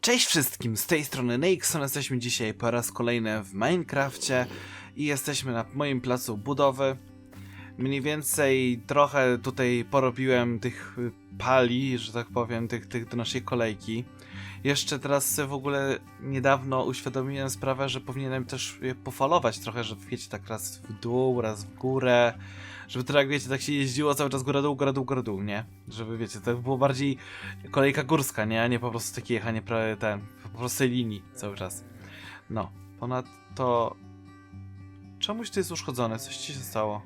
Cześć wszystkim, z tej strony Nixon, jesteśmy dzisiaj po raz kolejny w Minecrafcie i jesteśmy na moim placu budowy. Mniej więcej trochę tutaj porobiłem tych pali, że tak powiem, tych, tych do naszej kolejki. Jeszcze teraz sobie w ogóle niedawno uświadomiłem sprawę, że powinienem też je pofalować trochę, że wiecie, tak raz w dół, raz w górę, żeby to jak wiecie, tak się jeździło cały czas góra dół, góra dół, góra dół, nie? Żeby wiecie, to było bardziej kolejka górska, nie? A nie po prostu takie jechanie pra- ten, po linii cały czas. No, ponadto... Czemuś to jest uszkodzone? Coś ci się stało?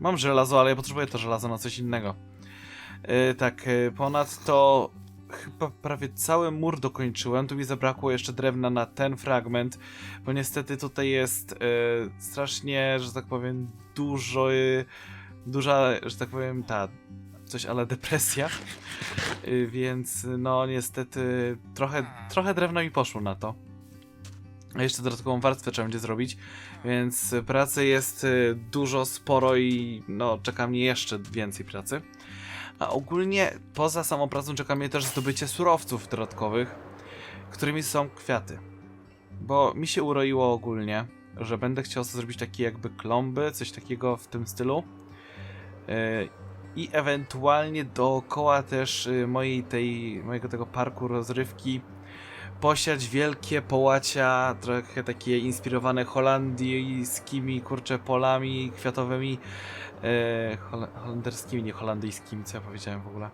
Mam żelazo, ale ja potrzebuję to żelazo na coś innego. Yy, tak, yy, ponadto chyba prawie cały mur dokończyłem. Tu mi zabrakło jeszcze drewna na ten fragment, bo niestety tutaj jest yy, strasznie, że tak powiem, dużo, yy, duża, że tak powiem, ta, coś ale depresja. Y, Więc no niestety trochę, trochę drewna mi poszło na to. A jeszcze dodatkową warstwę trzeba będzie zrobić, więc pracy jest y, dużo, sporo i no czeka mnie jeszcze więcej pracy. A ogólnie poza samą pracą czeka mnie też zdobycie surowców dodatkowych, którymi są kwiaty. Bo mi się uroiło ogólnie, że będę chciał zrobić takie jakby klomby, coś takiego w tym stylu. Y, i ewentualnie dookoła też y, mojej tej, mojego tego parku rozrywki posiać wielkie połacia, trochę takie inspirowane holandyjskimi, kurcze, polami kwiatowymi, hol holenderskimi, nie holandyjskimi, co ja powiedziałem w ogóle,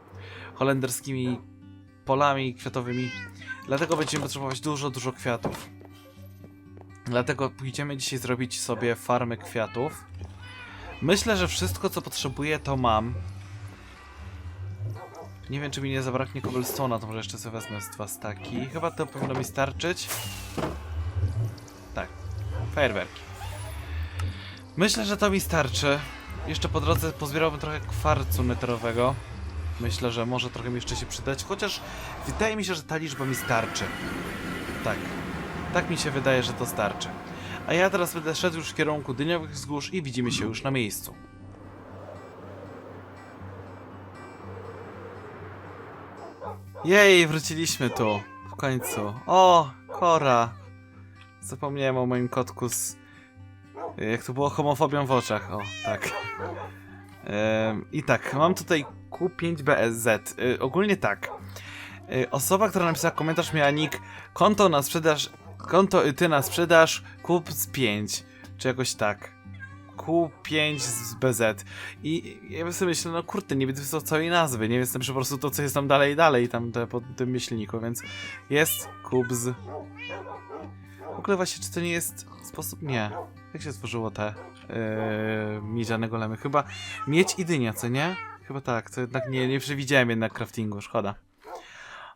holenderskimi polami kwiatowymi. Dlatego będziemy potrzebować dużo, dużo kwiatów. Dlatego pójdziemy dzisiaj zrobić sobie farmę kwiatów. Myślę, że wszystko co potrzebuję to mam. Nie wiem czy mi nie zabraknie cobblestone'a, to może jeszcze sobie wezmę z dwa staki. Chyba to powinno mi starczyć. Tak. Fajerwerki. Myślę, że to mi starczy. Jeszcze po drodze pozbierałbym trochę kwarcu neterowego. Myślę, że może trochę mi jeszcze się przydać, chociaż wydaje mi się, że ta liczba mi starczy. Tak. Tak mi się wydaje, że to starczy. A ja teraz będę szedł już w kierunku dyniowych wzgórz i widzimy się już na miejscu. Jej, wróciliśmy tu. W końcu. O, Kora. Zapomniałem o moim kotku z... Jak to było homofobią w oczach. O, tak. I tak, mam tutaj Q5BSZ. Y, ogólnie tak. Y, osoba, która napisała komentarz miała nick konto na sprzedaż konto y, ty na sprzedaż kup z 5 czy jakoś tak Q5 z BZ i ja sobie myślał, no kurde, nie widzę całej nazwy, nie wiem po prostu to, co jest tam dalej, dalej, tam te, pod tym myślniku, więc jest Kubz. W ogóle właśnie, czy to nie jest sposób? Nie. Jak się stworzyło te yy, miedziane golemy? Chyba miedź i dynia, co nie? Chyba tak, to jednak nie, nie przewidziałem jednak craftingu, szkoda.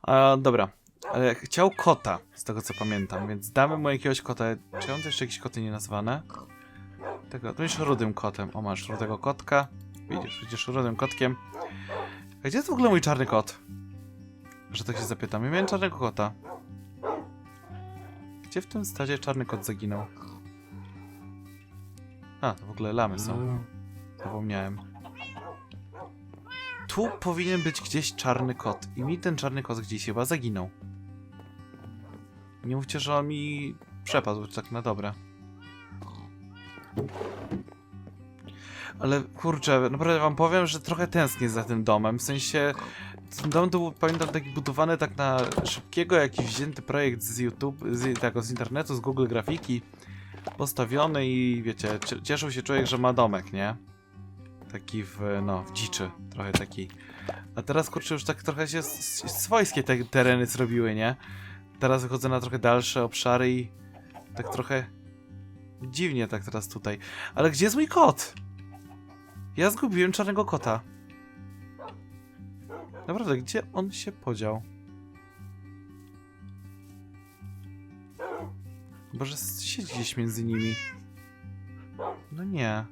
E, dobra, ale chciał kota, z tego co pamiętam, więc damy mu jakiegoś kota. Czy on jeszcze jakieś koty nie nazwane? Tego, to jest rudym kotem. O, masz rudego kotka. Widzisz, widzisz rudym kotkiem. A gdzie jest w ogóle mój czarny kot? Że tak się zapytam. Ja miałem czarnego kota. Gdzie w tym stadzie czarny kot zaginął? A, to w ogóle lamy są. Zapomniałem. Tu powinien być gdzieś czarny kot. I mi ten czarny kot gdzieś chyba zaginął. Nie mówcie, że on mi przepadł tak na dobre. Ale kurczę, naprawdę wam powiem, że trochę tęsknię za tym domem. W sensie, ten dom to był, pamiętam, taki budowany tak na szybkiego, jakiś wzięty projekt z YouTube, z, tego, z internetu, z Google Grafiki, postawiony i wiecie, cie- cieszył się człowiek, że ma domek, nie? Taki w, no, w dziczy, trochę taki. A teraz, kurczę, już tak trochę się swojskie te tereny zrobiły, nie? Teraz wychodzę na trochę dalsze obszary i tak trochę dziwnie tak teraz tutaj. Ale gdzie jest mój kot? Ja zgubiłem czarnego kota. Naprawdę, gdzie on się podział? Boże, siedzi gdzieś między nimi. No nie.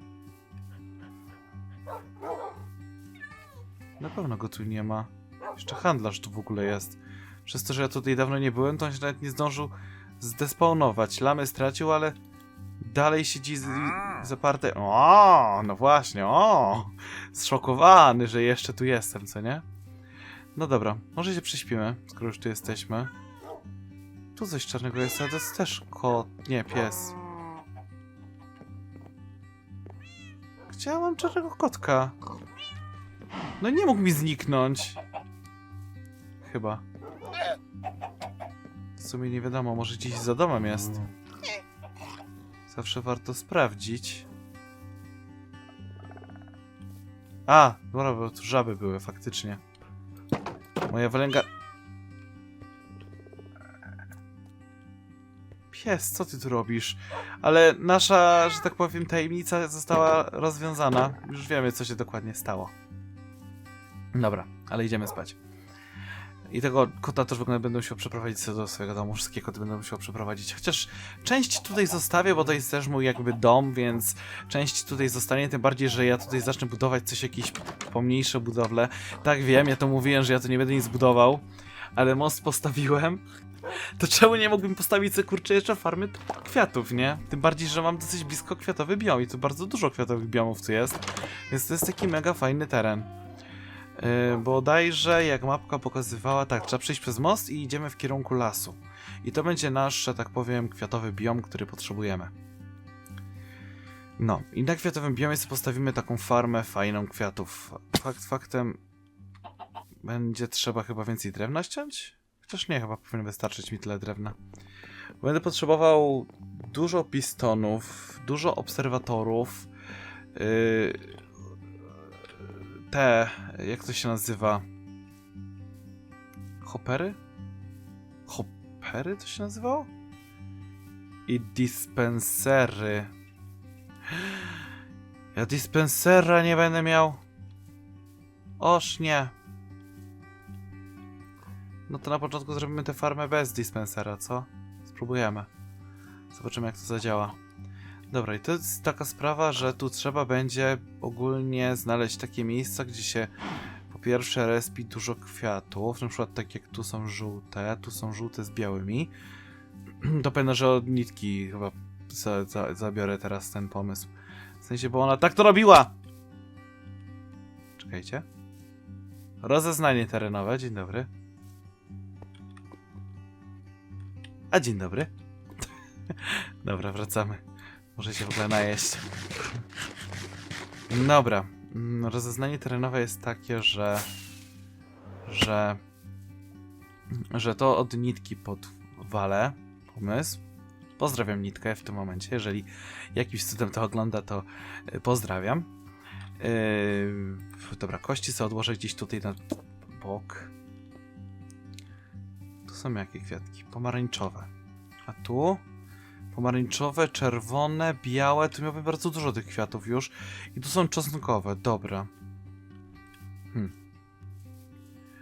Na pewno go tu nie ma. Jeszcze handlarz tu w ogóle jest. Przez to, że ja tutaj dawno nie byłem, to on się nawet nie zdążył zdespawnować. Lamy stracił, ale dalej siedzi z, zaparte. O, no właśnie, o! Zszokowany, że jeszcze tu jestem, co nie? No dobra, może się prześpimy, skoro już tu jesteśmy. Tu coś czarnego jest, ale to jest też kot. Nie, pies. Gdzie ja mam czarnego kotka? No nie mógł mi zniknąć. Chyba. W sumie nie wiadomo, może gdzieś za domem jest. Zawsze warto sprawdzić. A, dobra, bo tu żaby były faktycznie. Moja wylęga... Pies, co ty tu robisz? Ale nasza, że tak powiem, tajemnica została rozwiązana. Już wiemy, co się dokładnie stało. Dobra, ale idziemy spać. I tego kota też w ogóle będę musiał przeprowadzić do swojego domu. Wszystkie koty będę musiał przeprowadzić. Chociaż część tutaj zostawię, bo to jest też mój jakby dom, więc część tutaj zostanie. Tym bardziej, że ja tutaj zacznę budować coś, jakieś pomniejsze budowle. Tak wiem, ja to mówiłem, że ja tu nie będę nic budował, ale most postawiłem. To czemu nie mógłbym postawić sobie kurczę jeszcze farmy kwiatów, nie? Tym bardziej, że mam dosyć blisko kwiatowy biom i tu bardzo dużo kwiatowych biomów tu jest. Więc to jest taki mega fajny teren. Yy, bodajże jak mapka pokazywała, tak, trzeba przejść przez most i idziemy w kierunku lasu. I to będzie nasz, że tak powiem, kwiatowy biom, który potrzebujemy. No, i na kwiatowym biomie sobie postawimy taką farmę fajną kwiatów. Fakt faktem będzie trzeba chyba więcej drewna ściąć? Chociaż nie, chyba powinno wystarczyć mi tyle drewna. Będę potrzebował dużo pistonów, dużo obserwatorów, yy, te, jak to się nazywa? Hoppery? Hoppery to się nazywało? I dispensery. Ja dispensera nie będę miał. Oż nie. No to na początku zrobimy tę farmę bez dispensera, co? Spróbujemy. Zobaczymy jak to zadziała. Dobra, i to jest taka sprawa, że tu trzeba będzie ogólnie znaleźć takie miejsca, gdzie się po pierwsze respi dużo kwiatów, na przykład tak jak tu są żółte, tu są żółte z białymi. To pewno, że od nitki chyba za, za, zabiorę teraz ten pomysł. W sensie, bo ona tak to robiła! Czekajcie. Rozeznanie terenowe, dzień dobry. A dzień dobry. Dobra, wracamy. Muszę się w ogóle najeść. Dobra. Mm, Rozeznanie terenowe jest takie, że... Że... Że to od nitki podwalę. Pomysł. Pozdrawiam nitkę w tym momencie. Jeżeli jakimś cudem to ogląda, to y, pozdrawiam. Yy, dobra, kości sobie odłożę gdzieś tutaj na bok. Są jakie kwiatki? Pomarańczowe. A tu? Pomarańczowe, czerwone, białe. Tu miałbym bardzo dużo tych kwiatów już. I tu są czosnkowe. Dobra. Hmm.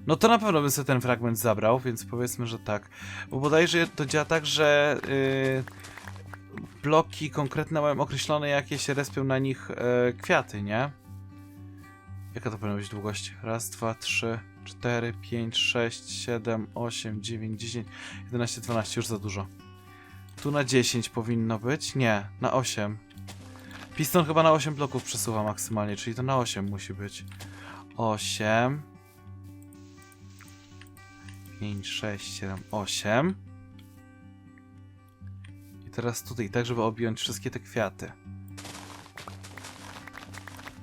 No to na pewno bym sobie ten fragment zabrał, więc powiedzmy, że tak. Bo bodajże to działa tak, że yy, bloki konkretne mają określone, jakie się respią na nich yy, kwiaty, nie? Jaka to powinna być długość? Raz, dwa, trzy, cztery, pięć, sześć, siedem, osiem, dziewięć, dziesięć, jedenaście, dwanaście. Już za dużo. Tu na 10 powinno być? Nie, na 8. Piston chyba na 8 bloków przesuwa maksymalnie, czyli to na 8 musi być. 8. 5, 6, 7, 8. I teraz tutaj, tak żeby objąć wszystkie te kwiaty.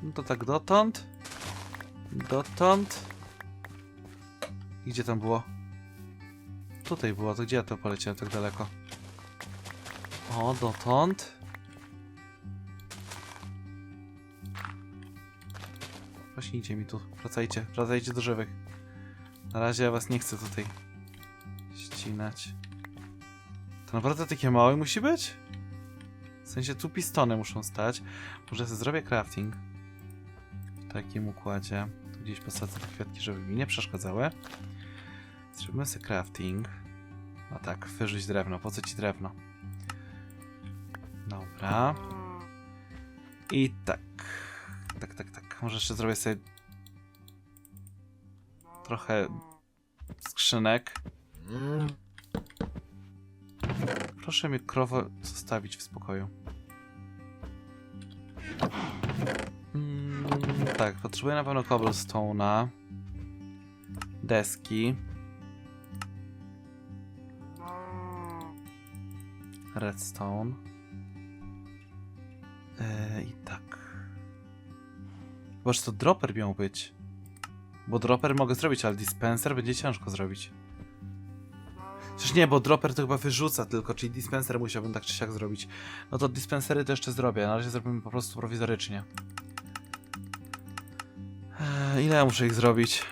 No to tak dotąd. Dotąd. I gdzie tam było? Tutaj było, to gdzie ja to poleciałem tak daleko? O, dotąd. Właśnie mi tu. Wracajcie, wracajcie do żywych. Na razie ja was nie chcę tutaj ścinać. To naprawdę takie małe musi być? W sensie tu pistony muszą stać. Może sobie zrobię crafting. W takim układzie. Tu gdzieś posadzę te kwiatki, żeby mi nie przeszkadzały. Zrobimy sobie crafting. No tak, wyrzuć drewno. Po co ci drewno? Dobra. I tak. Tak, tak, tak. Może jeszcze zrobię sobie trochę skrzynek. Proszę mi krowę zostawić w spokoju. Mm, tak, potrzebuję na pewno cobblestone'a. Deski. Redstone. Yy, I tak. Że to dropper miał być. Bo dropper mogę zrobić, ale dispenser będzie ciężko zrobić. Przecież nie, bo dropper to chyba wyrzuca tylko, czyli dispenser musiałbym tak czy siak zrobić. No to dispensery to jeszcze zrobię, na razie zrobimy po prostu prowizorycznie. Eee, ile ja muszę ich zrobić?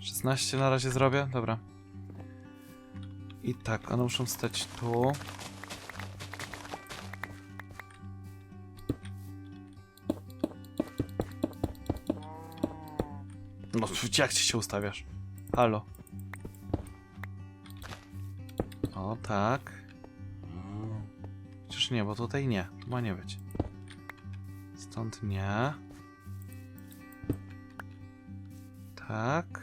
16 na razie zrobię? Dobra. I tak, one muszą stać tu. No, jak ci się ustawiasz? Halo. O, tak. Przecież nie, bo tutaj nie. Tu ma nie być. Stąd nie. Tak.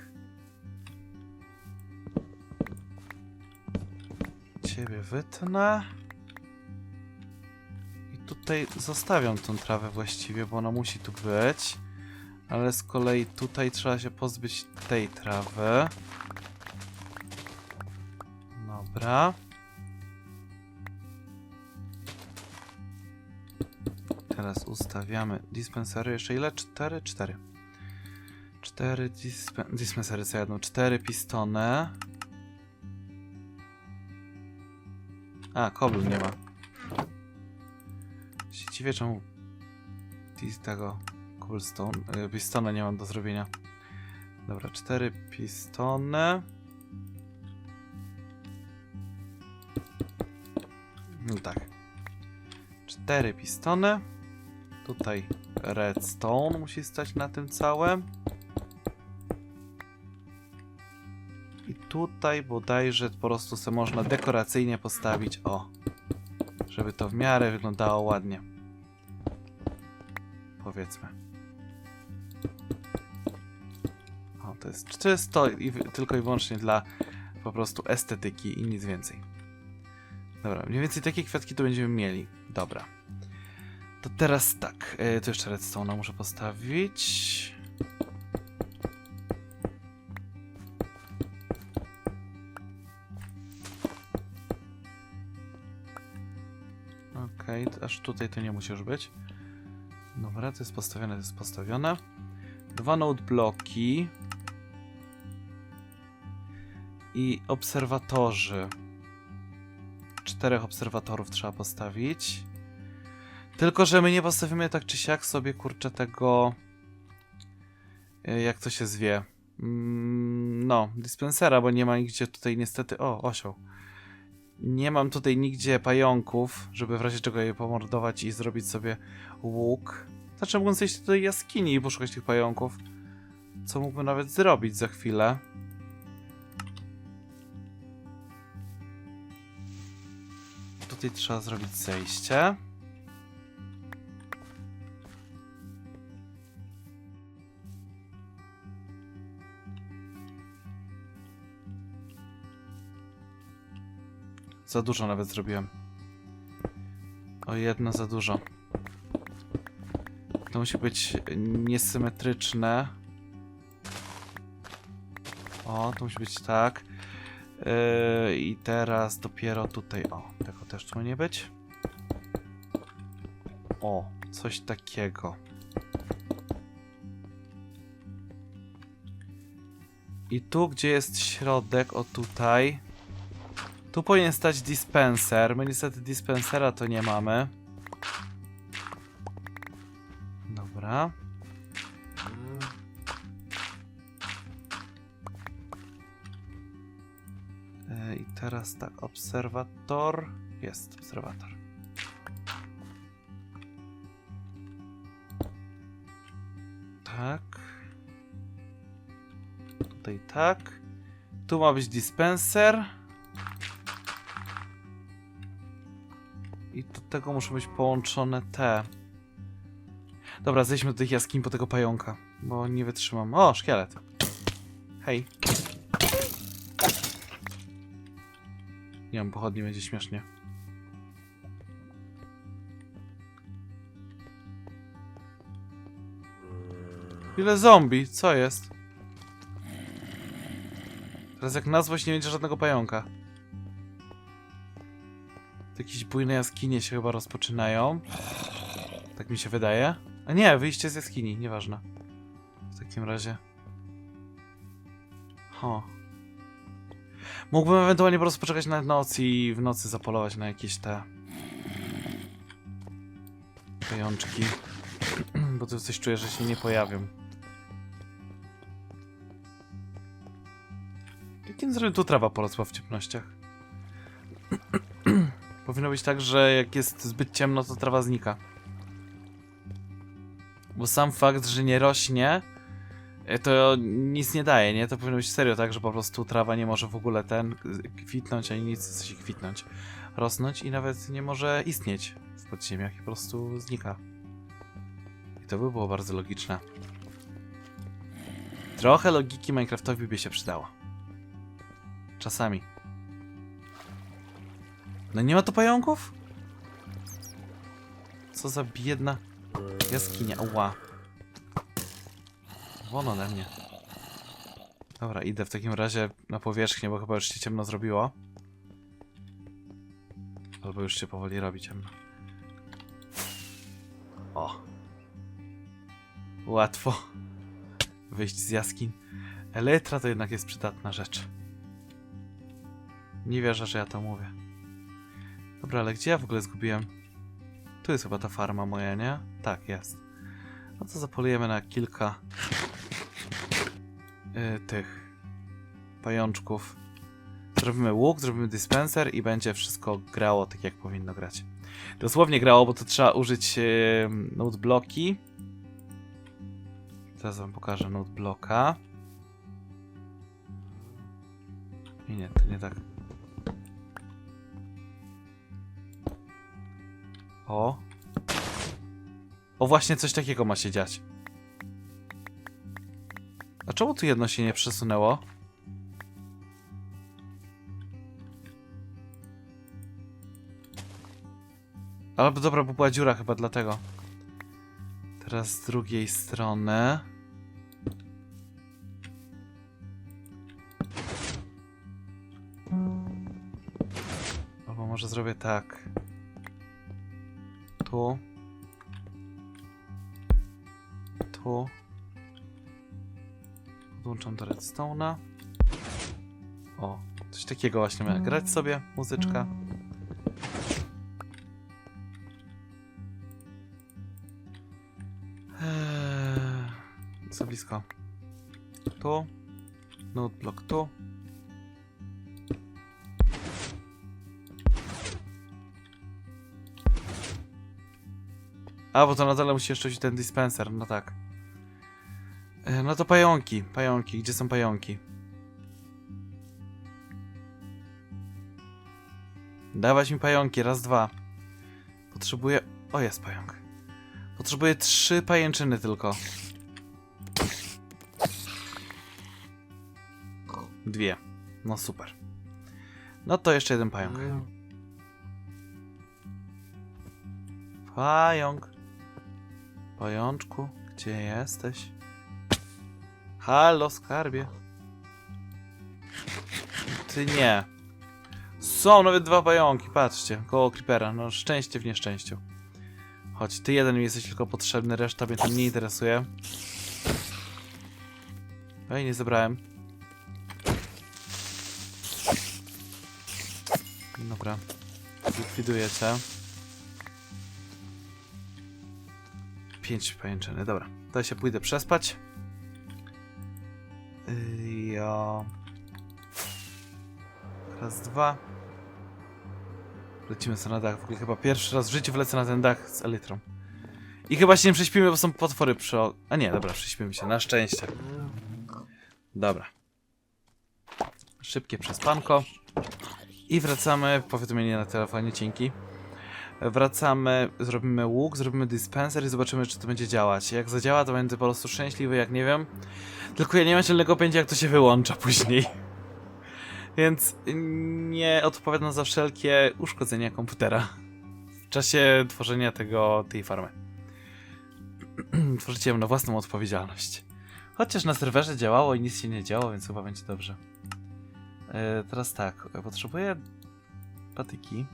Ciebie wytnę. I tutaj zostawiam tą trawę właściwie, bo ona musi tu być. Ale z kolei tutaj trzeba się pozbyć tej trawy. Dobra. Teraz ustawiamy dispensery. Jeszcze ile? Cztery? Cztery. Cztery dispen dispensery co jedną. Cztery pistony. A, kobl nie ma. Się dziwię, czemu tego cobblestone, y, pistona nie mam do zrobienia. Dobra, cztery pistony. No tak. Cztery pistony. Tutaj redstone musi stać na tym całym. Tutaj bodajże po prostu se można dekoracyjnie postawić, o. Żeby to w miarę wyglądało ładnie. Powiedzmy. O, to jest czysto i tylko i wyłącznie dla po prostu estetyki i nic więcej. Dobra, mniej więcej takie kwiatki to będziemy mieli. Dobra. To teraz tak. E, tu jeszcze redstone muszę postawić. Aż tutaj to nie musi już być. Dobra, to jest postawione, to jest postawione. Dwa node bloki. I obserwatorzy. Czterech obserwatorów trzeba postawić. Tylko, że my nie postawimy tak czy siak sobie, kurczę, tego... e, Jak to się zwie? Mm, No, dispensera, bo nie ma nigdzie tutaj niestety... O, osioł. Nie mam tutaj nigdzie pająków, żeby w razie czego je pomordować i zrobić sobie łuk. Znaczy mógłbym zejść do tej jaskini i poszukać tych pająków. Co mógłbym nawet zrobić za chwilę. Tutaj trzeba zrobić zejście. Za dużo nawet zrobiłem. O jedno za dużo. To musi być niesymetryczne. O, to musi być tak. Yy, I teraz dopiero tutaj. O, tego też tu nie być. O, coś takiego. I tu, gdzie jest środek, o tutaj. Tu powinien stać dispenser. My niestety dispensera to nie mamy. Dobra. E, I teraz tak, obserwator. Jest obserwator. Tak. Tutaj tak. Tu ma być dispenser. Tego muszą być połączone te. Dobra, zejdźmy do tych jaskiń po tego pająka, bo nie wytrzymam. O, szkielet. Hej. Nie mam pochodni, będzie śmiesznie. Ile zombie? Co jest? Teraz jak na złość nie będzie żadnego pająka. Jakieś bujne jaskinie się chyba rozpoczynają. Tak mi się wydaje. A nie, wyjście z jaskini, nieważne. W takim razie. Ho. Mógłbym ewentualnie po prostu poczekać na noc i w nocy zapolować na jakieś te... pajączki. Bo tu coś czuję, że się nie pojawią. Jakim zrobił tu trawa porosła w ciemnościach? Powinno być tak, że jak jest zbyt ciemno, to trawa znika. Bo sam fakt, że nie rośnie, e, to nic nie daje, nie? To powinno być serio tak, że po prostu trawa nie może w ogóle ten kwitnąć, ani nic sensie kwitnąć, rosnąć i nawet nie może istnieć w podziemiach i po prostu znika. I to by było bardzo logiczne. Trochę logiki Minecraftowi by się przydało. Czasami. No nie ma tu pająków? Co za biedna jaskinia. Ła. Won ode mnie. Dobra, idę w takim razie na powierzchnię, bo chyba już się ciemno zrobiło. Albo już się powoli robi ciemno. O. Łatwo. Wyjść z jaskiń. Elytra to jednak jest przydatna rzecz. Nie wierzę, że ja to mówię. Dobra, ale gdzie ja w ogóle zgubiłem? Tu jest chyba ta farma moja, nie? Tak, jest. No to zapolujemy na kilka y, tych pajączków. Zrobimy łuk, zrobimy dispenser i będzie wszystko grało tak, jak powinno grać. Dosłownie grało, bo to trzeba użyć y, notebloki. Teraz wam pokażę notebloka. I nie, to nie tak. O. O, właśnie coś takiego ma się dziać. A czemu tu jedno się nie przesunęło? Albo dobra, bo była dziura chyba dlatego. Teraz z drugiej strony. Albo może zrobię tak. Tu. Tu. Podłączam do redstone'a. O, coś takiego właśnie miałem grać sobie, muzyczka. Eee, co blisko? Tu. Noteblock tu. A, bo to na dole musi jeszcze być ten dispenser, no tak. E, No to pająki, pająki, gdzie są pająki? Dawać mi pająki, raz, dwa. Potrzebuję... O, jest pająk. Potrzebuję trzy pajęczyny tylko. Dwie. No super. No to jeszcze jeden pająk. Pająk. Pajączku, gdzie jesteś? Halo, skarbie. Ty nie. Są nawet dwa pająki, patrzcie, koło creepera. No szczęście w nieszczęściu. Chodź, ty jeden mi jesteś tylko potrzebny, reszta mnie tam nie interesuje. Ej, nie zebrałem. Dobra. Likwiduję cię. Pięć pajęczyny, dobra. To się pójdę przespać. Yy, ja... Raz, dwa. Lecimy sobie na dach. W ogóle chyba pierwszy raz w życiu wlecę na ten dach z elitrą. I chyba się nie prześpimy, bo są potwory przy... A nie, dobra, prześpimy się, na szczęście. Dobra. Szybkie przespanko. I wracamy, powiadomienie na telefonie, dzięki. Wracamy, zrobimy łuk, zrobimy dispenser i zobaczymy, czy to będzie działać. Jak zadziała, to będę po prostu szczęśliwy, jak nie wiem. Tylko ja nie mam silnego pojęcia, jak to się wyłącza później. Więc nie odpowiadam za wszelkie uszkodzenia komputera w czasie tworzenia tego, tej farmy. Tworzycie na własną odpowiedzialność. Chociaż na serwerze działało i nic się nie działo, więc chyba będzie dobrze. E, teraz tak, potrzebuję patyki.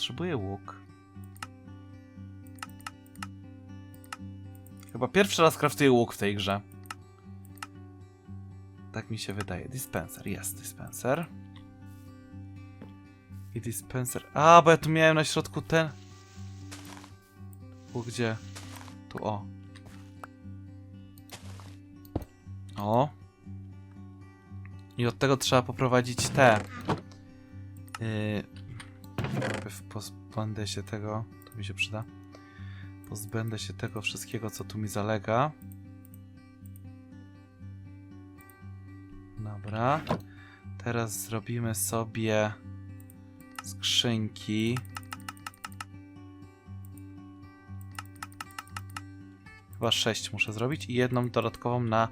Potrzebuję łuk. Chyba pierwszy raz kraftuję łuk w tej grze. Tak mi się wydaje. Dispenser, jest dispenser. I dispenser. A, bo ja tu miałem na środku ten. Tu gdzie? Tu o. O. I od tego trzeba poprowadzić te. Yy, najpierw pozbędę się tego. To mi się przyda. Pozbędę się tego wszystkiego, co tu mi zalega. Dobra. Teraz zrobimy sobie skrzynki. Chyba sześć muszę zrobić i jedną dodatkową na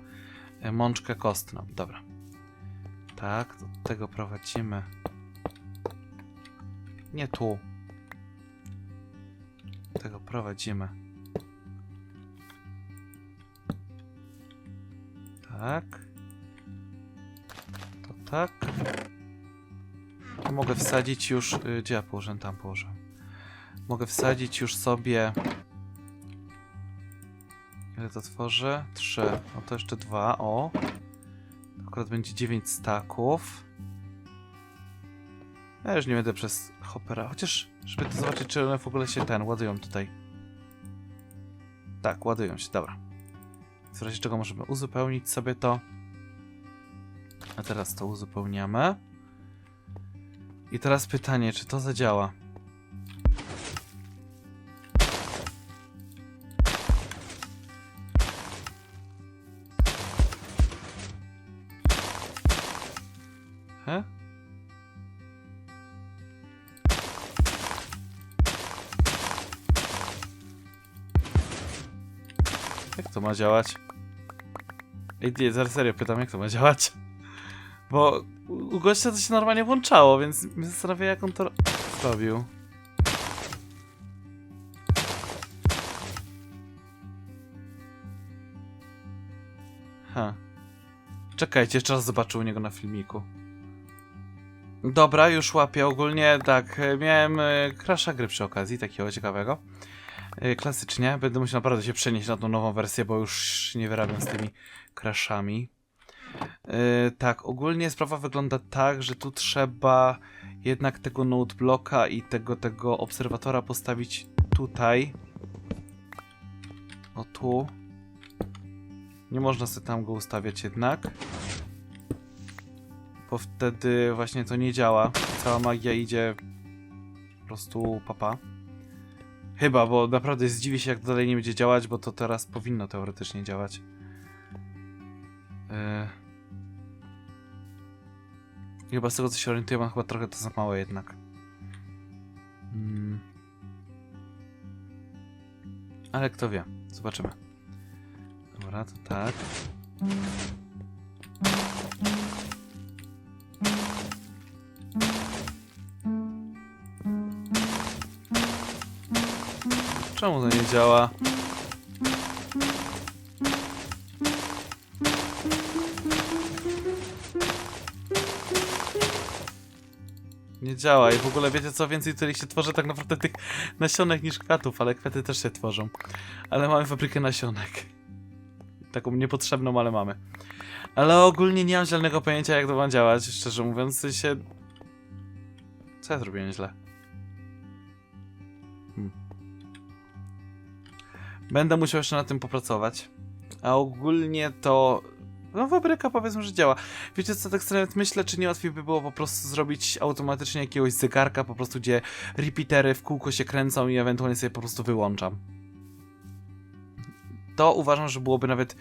e, mączkę kostną. Dobra. Tak, do tego prowadzimy. Nie tu. Tego prowadzimy. Tak. To tak. I mogę wsadzić już. y, Gdzie ja położę? Tam położę. Mogę wsadzić już sobie. Ile to tworzy? Trzy. No to jeszcze dwa. O. Akurat będzie 9 staków. Ja już nie będę przez hopera. Chociaż, żeby to zobaczyć, czy one w ogóle się ten ładują tutaj. Tak, ładują się, dobra. W razie czego możemy uzupełnić sobie to. A teraz to uzupełniamy. I teraz pytanie, czy to zadziała? Ma działać? Ej, nie, zaraz serio pytam, jak to ma działać? Bo u gościa to się normalnie włączało, więc mnie zastanawia, jak on to ro- robił. Ha. Czekajcie, jeszcze raz zobaczę u niego na filmiku. Dobra, już łapię. Ogólnie tak, e, miałem e, crasha gry przy okazji, takiego ciekawego. E, Klasycznie, będę musiał naprawdę się przenieść na tą nową wersję, bo już nie wyrabiam z tymi crashami. E, tak, ogólnie sprawa wygląda tak, że tu trzeba jednak tego noteblocka i tego, tego obserwatora postawić tutaj. O tu. Nie można sobie tam go ustawiać jednak. Bo wtedy właśnie to nie działa. Cała magia idzie po prostu papa. Chyba, bo naprawdę zdziwię się jak dalej nie będzie działać, bo to teraz powinno teoretycznie działać. Yy. Chyba z tego co się orientuję, mam chyba trochę to za mało jednak. Mm. Ale kto wie, zobaczymy. Dobra, to tak. Czemu to nie działa? Nie działa i w ogóle wiecie co, więcej tutaj się tworzy tak naprawdę tych nasionek niż kwiatów, ale kwiaty też się tworzą. Ale mamy fabrykę nasionek. Taką niepotrzebną, ale mamy. Ale ogólnie nie mam zielonego pojęcia jak to ma działać, szczerze mówiąc, sensie... Co ja zrobiłem źle? Będę musiał jeszcze na tym popracować. A ogólnie to... No fabryka powiedzmy, że działa. Wiecie co, tak sobie myślę, czy nie łatwiej by było po prostu zrobić automatycznie jakiegoś zegarka, po prostu gdzie repeatery w kółko się kręcą i ewentualnie sobie po prostu wyłączam. To uważam, że byłoby nawet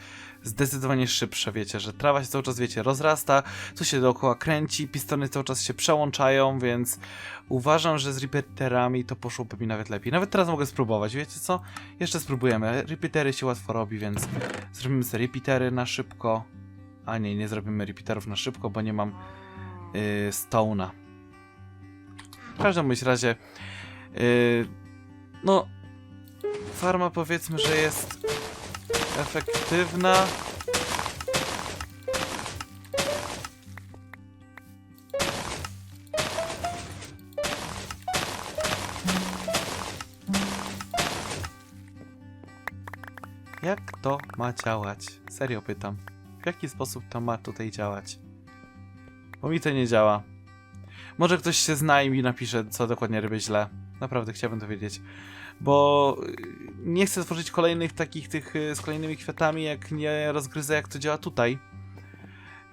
zdecydowanie szybsze, wiecie, że trawa się cały czas, wiecie, rozrasta, tu się dookoła kręci, pistony cały czas się przełączają, więc uważam, że z repeaterami to poszłoby mi nawet lepiej. Nawet teraz mogę spróbować, wiecie co? Jeszcze spróbujemy. Repeatery się łatwo robi, więc zrobimy sobie repeatery na szybko. A nie, nie zrobimy repeaterów na szybko, bo nie mam yy, Stone'a. W każdym bądź razie, yy, no, farma powiedzmy, że jest Efektywna. Jak to ma działać? Serio pytam. W jaki sposób to ma tutaj działać? Bo mi to nie działa. Może ktoś się zna i mi napisze, co dokładnie robię źle. Naprawdę chciałbym to wiedzieć. Bo y, nie chcę tworzyć kolejnych takich tych y, z kolejnymi kwiatami, jak nie rozgryzę, jak to działa tutaj.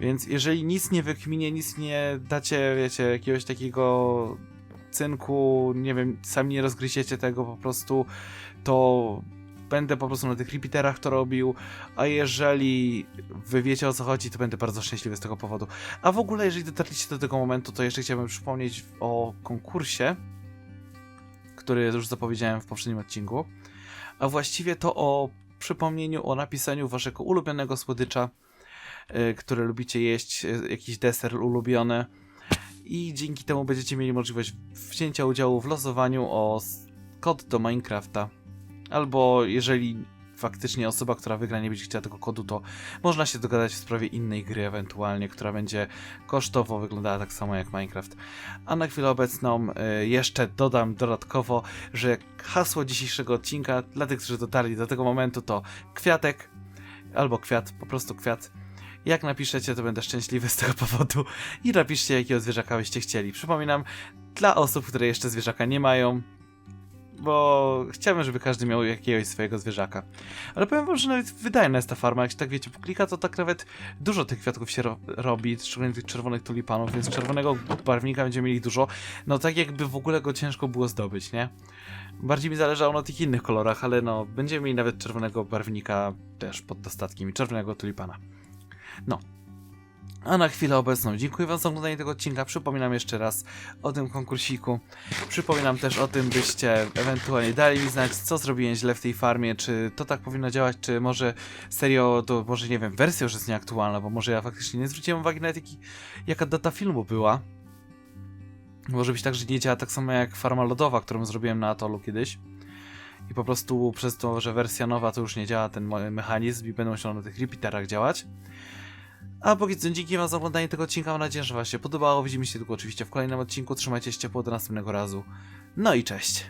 Więc jeżeli nic nie wykminie, nic nie dacie, wiecie, jakiegoś takiego cynku, nie wiem, sami nie rozgryziecie tego po prostu, to będę po prostu na tych repeaterach to robił, a jeżeli wy wiecie o co chodzi, to będę bardzo szczęśliwy z tego powodu. A w ogóle, jeżeli dotarliście do tego momentu, to jeszcze chciałbym przypomnieć o konkursie, który już zapowiedziałem w poprzednim odcinku, a właściwie to o przypomnieniu o napisaniu waszego ulubionego słodycza, y, który lubicie jeść, y, jakiś deser ulubiony i dzięki temu będziecie mieli możliwość wzięcia udziału w losowaniu o kod do Minecrafta. Albo jeżeli faktycznie osoba, która wygra nie będzie chciała tego kodu, to można się dogadać w sprawie innej gry ewentualnie, która będzie kosztowo wyglądała tak samo jak Minecraft. A na chwilę obecną y, jeszcze dodam dodatkowo, że hasło dzisiejszego odcinka dla tych, którzy dotarli do tego momentu to kwiatek albo kwiat, po prostu kwiat. Jak napiszecie, to będę szczęśliwy z tego powodu i napiszcie, jakiego zwierzaka byście chcieli. Przypominam, dla osób, które jeszcze zwierzaka nie mają, bo chciałbym, żeby każdy miał jakiegoś swojego zwierzaka. Ale powiem wam, że nawet wydajna jest ta farma, jak się tak wiecie, poklika, to tak nawet dużo tych kwiatków się ro robi, szczególnie tych czerwonych tulipanów, więc czerwonego barwnika będziemy mieli dużo. No tak jakby w ogóle go ciężko było zdobyć, nie? Bardziej mi zależało na tych innych kolorach, ale no, będziemy mieli nawet czerwonego barwnika też pod dostatkiem i czerwonego tulipana. No. A na chwilę obecną dziękuję Wam za oglądanie tego odcinka. Przypominam jeszcze raz o tym konkursiku. Przypominam też o tym, byście ewentualnie dali mi znać, co zrobiłem źle w tej farmie, czy to tak powinno działać, czy może serio, to może nie wiem, wersja już jest nieaktualna, bo może ja faktycznie nie zwróciłem uwagi na jaki, jaka data filmu była. Może być tak, że nie działa tak samo jak farma lodowa, którą zrobiłem na Atolu kiedyś. I po prostu przez to, że wersja nowa to już nie działa ten mechanizm i będą musiał na tych repeaterach działać. A póki co, dzięki wam za oglądanie tego odcinka, mam nadzieję, że wam się podobało. Widzimy się tylko oczywiście w kolejnym odcinku. Trzymajcie się ciepło, do następnego razu. No i cześć!